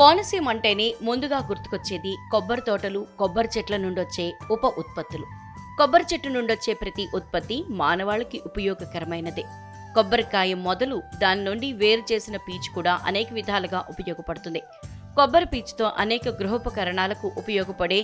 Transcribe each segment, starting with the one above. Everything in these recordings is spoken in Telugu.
కోనసీమ అంటేనే ముందుగా గుర్తుకొచ్చేది కొబ్బరి తోటలు కొబ్బరి చెట్ల నుండొచ్చే ఉప ఉత్పత్తులు. కొబ్బరి చెట్టు నుండొచ్చే ప్రతి ఉత్పత్తి మానవాళికి ఉపయోగకరమైనదే. కొబ్బరికాయ మొదలు దాని నుండి వేరు చేసిన పీచు కూడా అనేక విధాలుగా ఉపయోగపడుతుంది. కొబ్బరి పీచుతో అనేక గృహోపకరణాలకు ఉపయోగపడే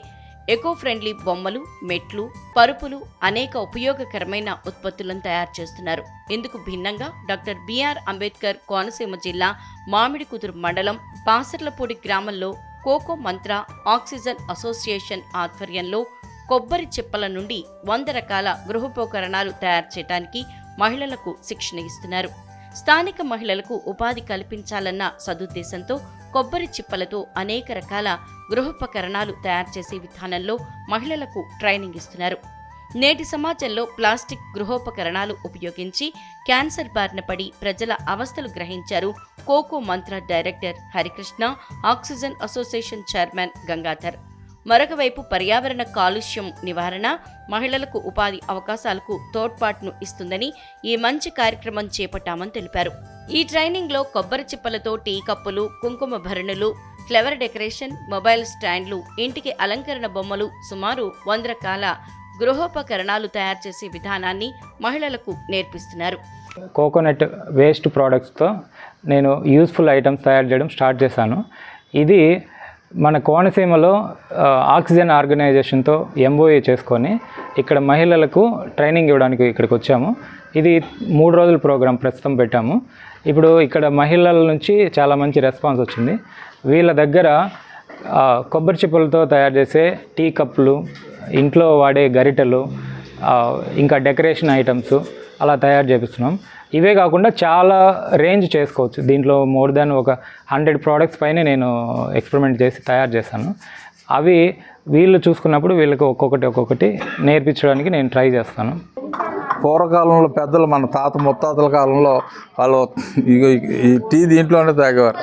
ఎకో ఫ్రెండ్లీ బొమ్మలు మెట్లు పరుపులు అనేక ఉపయోగకరమైన ఉత్పత్తులను తయారు చేస్తున్నారు. ఇందుకు భిన్నంగా డాక్టర్ బిఆర్ అంబేద్కర్ కోనసీమ జిల్లా మామిడి కుదురు మండలం పాసర్లపూడి గ్రామంలో కోకో మంత్ర ఆక్సిజన్ అసోసియేషన్ ఆధ్వర్యంలో కొబ్బరి చిప్పల నుండి వంద రకాల గృహోపకరణాలు తయారు చేయడానికి మహిళలకు శిక్షణ ఇస్తున్నారు. స్థానిక మహిళలకు ఉపాధి కల్పించాలన్న సదుద్దేశంతో కొబ్బరి చిప్పలతో అనేక రకాల గృహోపకరణాలు తయారు చేసే విధానంలో మహిళలకు ట్రైనింగ్ ఇస్తున్నారు. నేటి సమాజంలో ప్లాస్టిక్ గృహోపకరణాలు ఉపయోగించి క్యాన్సర్ బారిన పడి ప్రజల అవస్థలు గ్రహించారు Coco Mantra director Harikrishna oxygen association chairman Gangadhar. మరొక వైపు పర్యావరణ కాలుష్యం నివారణ మహిళలకు ఉపాధి అవకాశాలకు తోడ్పాటును ఇస్తుందని ఈ మంచి కార్యక్రమం చేపట్టామని తెలిపారు. ఈ ట్రైనింగ్లో కొబ్బరి చిప్పలతో టీ కప్పులు కుంకుమ భరణులు క్లెవర్ డెకరేషన్ మొబైల్ స్టాండ్లు ఇంటికి అలంకరణ బొమ్మలు సుమారు వంద రకాల గృహోపకరణాలు తయారు చేసే విధానాన్ని మహిళలకు నేర్పిస్తున్నారు. కోకోనట్ వేస్ట్ ప్రోడక్ట్స్తో నేను యూస్ఫుల్ ఐటమ్స్ తయారు చేయడం స్టార్ట్ చేశాను. ఇది మన కోనసీమలో ఆక్సిజన్ ఆర్గనైజేషన్తో ఎంఓఏ చేసుకొని ఇక్కడ మహిళలకు ట్రైనింగ్ ఇవ్వడానికి ఇక్కడికి వచ్చాము. ఇది మూడు రోజుల ప్రోగ్రాం ప్రస్తుతం పెట్టాము. ఇప్పుడు ఇక్కడ మహిళల నుంచి చాలా మంచి రెస్పాన్స్ వచ్చింది. వీళ్ళ దగ్గర కొబ్బరి చిప్పలతో తయారు చేసే టీ కప్పులు ఇంట్లో వాడే గరిటెలు ఇంకా డెకరేషన్ ఐటమ్స్ అలా తయారు చేపిస్తున్నాం. ఇవే కాకుండా చాలా రేంజ్ చేసుకోవచ్చు. దీంట్లో మోర్ దాన్ ఒక హండ్రెడ్ ప్రోడక్ట్స్ పైన నేను ఎక్స్పెరిమెంట్ చేసి తయారు చేశాను. అవి వీళ్ళు చూసుకున్నప్పుడు వీళ్ళకి ఒక్కొక్కటి ఒక్కొక్కటి నేర్పించడానికి నేను ట్రై చేస్తాను. పూర్వకాలంలో పెద్దలు మన తాత ముత్తాతల కాలంలో వాళ్ళు ఈ టీ దీంట్లోనే తాగేవారు.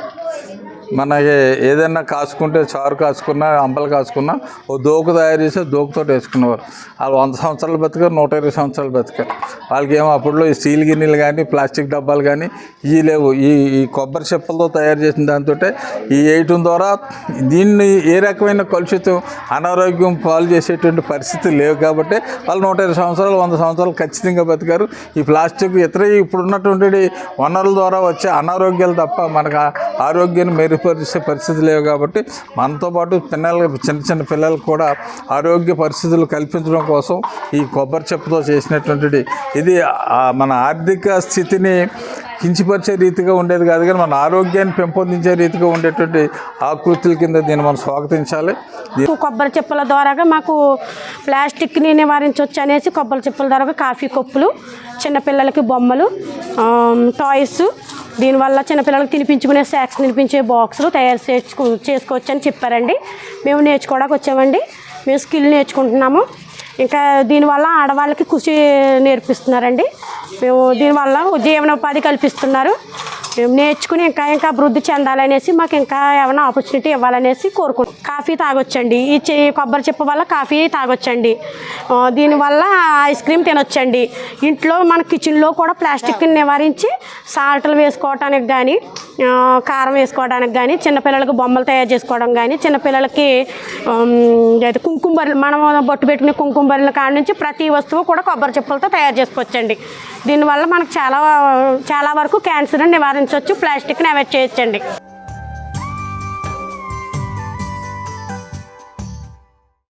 మనకి ఏదైనా కాసుకుంటే చారు కాసుకున్నా అంబలు కాసుకున్నా ఓ దోకు తయారు చేసి దోకుతో వేసుకునేవారు. వాళ్ళు వంద సంవత్సరాలు బతికారు నూట ఇరవై సంవత్సరాలు బతికారు. వాళ్ళకి ఏమో అప్పట్లో ఈ స్టీల్ గిన్నెలు కానీ ప్లాస్టిక్ డబ్బాలు కానీ ఇవి లేవు. ఈ ఈ కొబ్బరి చెప్పలతో తయారు చేసిన దాంతో ఈ వేయటం ద్వారా దీన్ని ఏ రకమైన కలుషితం అనారోగ్యం పాలు చేసేటువంటి పరిస్థితి లేవు కాబట్టి వాళ్ళు నూట ఇరవై సంవత్సరాలు వంద సంవత్సరాలు ఖచ్చితంగా బతికారు. ఈ ప్లాస్టిక్ ఇతర ఇప్పుడున్నటువంటి వనరుల ద్వారా వచ్చే అనారోగ్యాలు తప్ప మనకు ఆరోగ్యాన్ని ఆరోగ్యాన్ని మెరుగుపరిచే పరిస్థితి లేవు కాబట్టి మనతో పాటు పిల్లలు చిన్న చిన్న పిల్లలకు కూడా ఆరోగ్య పరిస్థితులు కల్పించడం కోసం ఈ కొబ్బరి చెప్పుతో చేసినటువంటిది. ఇది మన ఆర్థిక స్థితిని కించిపరిచే రీతిగా ఉండేది కాదు కానీ మన ఆరోగ్యాన్ని పెంపొందించే రీతిగా ఉండేటువంటి ఆకృతుల కింద దీన్ని మనం స్వాగతించాలి. కొబ్బరి చెప్పుల ద్వారాగా మాకు ప్లాస్టిక్ని నివారించవచ్చు అనేసి కొబ్బరి చెప్పుల ద్వారా కాఫీ కప్పులు చిన్నపిల్లలకి బొమ్మలు టాయ్స్ దీనివల్ల చిన్నపిల్లలకి తినిపించుకునే స్నాక్స్ తినిపించే బాక్సులు తయారు చేసుకు చేసుకోవచ్చు అని చెప్పారండి. మేము నేర్చుకోవడానికి వచ్చామండి. మేము స్కిల్ నేర్చుకుంటున్నాము. ఇంకా దీనివల్ల ఆడవాళ్ళకి కృషి నేర్పిస్తున్నారండి. మేము దీనివల్ల జీవనోపాధి కల్పిస్తున్నారు. నేర్చుకుని ఇంకా ఇంకా అభివృద్ధి చెందాలనేసి మాకు ఇంకా ఏమైనా ఆపర్చునిటీ ఇవ్వాలనేసి కోరుకుంటాం కాఫీ తాగొచ్చండి. ఈ కొబ్బరి చెప్పు వల్ల కాఫీ తాగొచ్చండి. దీనివల్ల ఐస్ క్రీమ్ తినొచ్చండి. ఇంట్లో మన కిచెన్లో కూడా ప్లాస్టిక్ని నివారించి సాల్ట్లు వేసుకోవడానికి కానీ కారం వేసుకోవడానికి కానీ చిన్నపిల్లలకి బొమ్మలు తయారు చేసుకోవడం కానీ చిన్నపిల్లలకి అయితే కుంకుమ మనం బొట్టు పెట్టుకునే కుంకుమ బర్రెల కాడ నుంచి ప్రతి వస్తువు కూడా కొబ్బరి చెప్పులతో తయారు చేసుకోవచ్చండి. దీనివల్ల మనకు చాలా చాలా వరకు క్యాన్సర్ని నివారించవచ్చు. ప్లాస్టిక్ని అవాయిడ్ చేయొచ్చండి.